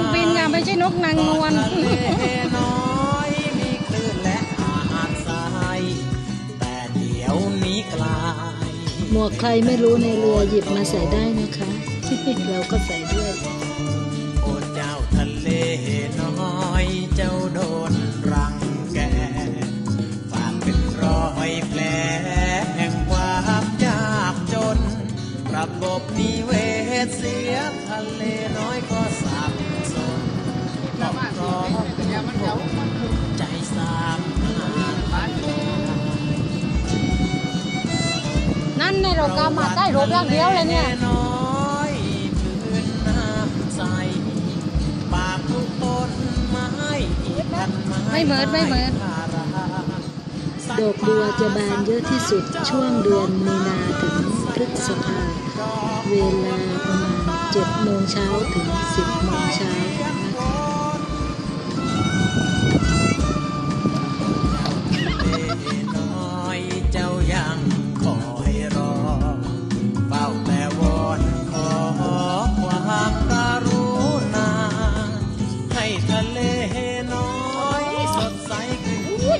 งบินค่ะไม่ใช่นกนางนวลทะเลน้อยมีคลื่นและอาหารทรายแต่เดี๋ยวนี้กลายหมวกใครไม่รู้ในเรือหยิบมาใส่ได้นะคะเราก็ใส่ด้วยโอ้เจ้าทะเลน้อยเจ้าโดนรังแกฝากเป็นรอยแผลแห่งความยากจน ระบบนิเวศเสียทะเลน้อยก็สับ ใจสามหานั่นในเรากามาใต้รถอย่างเดียวเลยเนี่ยน้อยพื้นน้ำใสปากทุกต้นไม้อีกพันไม้ไม่เหมิดไม่เหมิดพาราดอกบัวจะบานเยอะที่สุดช่วงเดือนมีนาถึงพฤษภาเวลาประมาณ7โมงเช้าถึง 10โมงเช้านะคะ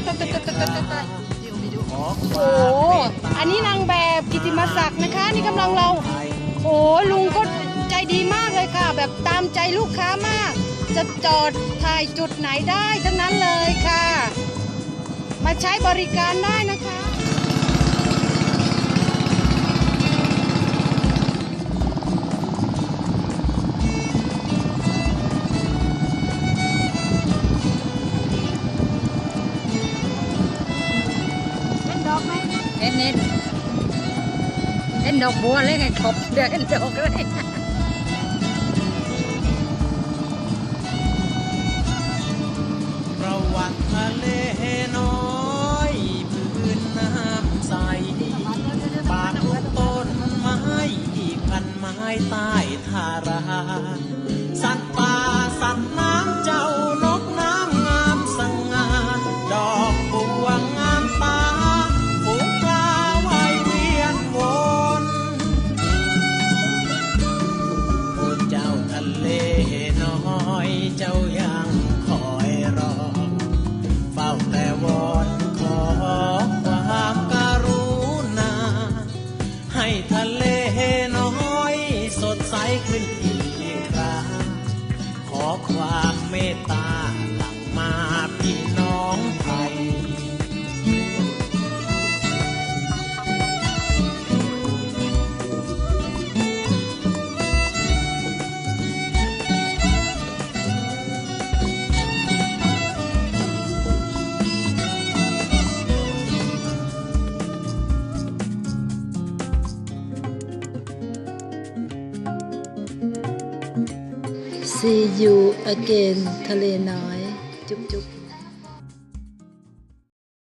ตตตตตโอ้โหอันนี้นางแบบกิติมศักดิ์นะคะ นี่กำลังเรา โอ้ลุงก็ใจดีมากเลยค่ะ แบบตามใจลูกค้ามาก จะจอดถ่ายจุดไหนได้ทั้งนั้นเลยค่ะ มาใช้บริการได้นะคะ อกไหมเล่นเล่นเล่นดอกบัวเล่นไงขบเดินดอกเลยประวัติทะเลน้อยพื้นน้ำใสป่าทุกต้นไม้อีกพันไม้ใต้ทารา เจ้ายังคอยรอ เฝ้าแต่วอนขอความกรุณา ให้ทะเลน้อยสดใสขึ้นอีกครั้งขอความ See you again ทะเลน้อย จุ๊บจุ๊บ